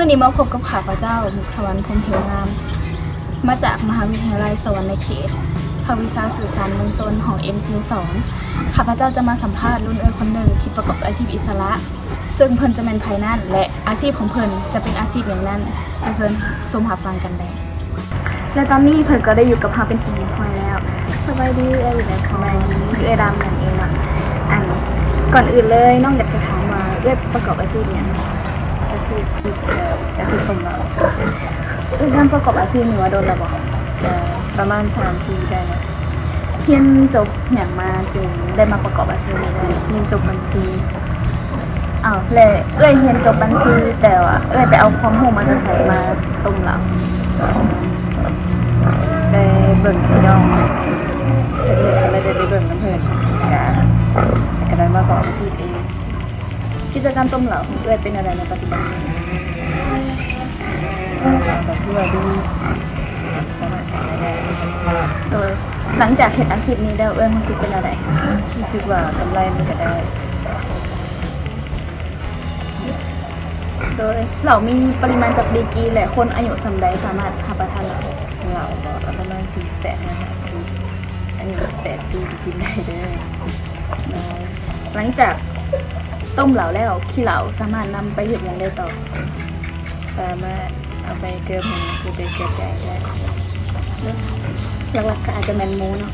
มื่อนี้มาพบกับข้าพเจ้ามุกสวรรค์พรมผิวงาม มาจากมหาวิทยาลัยสวรรณเขตภาวิชาสื่อสารมวลชนของ MC2 ข้าพเจ้าจะมาสัมภาษณ์รุ่นเอ๋ยคนหนึ่งที่ประกอบอาชีพอิสระ ซึ่งเพิ่นจะเป็นไพนั่นและอาชีพของเพิ่นจะเป็นอาชีพอย่างนั้นไปเชิญชมหาฟังกันได้และตอนนี้เพิ่นก็ได้อยู่กับเฮาเป็นทีมคอยแล้วสบายดีเอ้ยนะสบายดีคือเอ้ยดำนั่นเองอะอันก่อนอื่นเลยน้องอยากจะถามว่าเอ้ยประกอบอาชีพหยังอาชีพที่ เอ่ออาชีพของเราเอ้ยท่านประกอบอาชีพนี่ว่าโดนแล้วบ่จะประมาณสามปีได้นะเรียนจบหยังมาจึงได้มาประกอบอาชีพนี้ได้เรียนจบบัญชีอ้าวเลยเอ้ยเรียนจบบัญชีแต่ว่าเอ้ยไปเอาความรู้มาจะใส่มาต้มหล้าได้เบิ่งพี่น้องเพื่อนอะไรได้ไปเบิ่ง กิจการต้มเหล้าของเอ้ยเป็นอะไรในปัจจุบันก็คือว่าดีสามารถขายได้โดยหลังจากเห็นอาชีพนี้แล้วเอ้ยรู้สึกเป็นอะไรรู้สึกว่ากำไรมันก็ได้โดยเหล้ามีปริมาณจากดีกีและคนอายุสำใดสามารถรับประทานเหล้าเราก็ประมาณสี่สิบแปดนะฮะสี่อันนี้แปดปีจะกินได้เด้อหลังจาก ต้มเหล่าแล้วขี้เหล่าสามารถนำไปเห็ดหยังได้ต่อ สามารถเอาไปเกลือหมูคือไปเกลือแกงได้หลักๆก็อาจจะแมนหมูเนาะ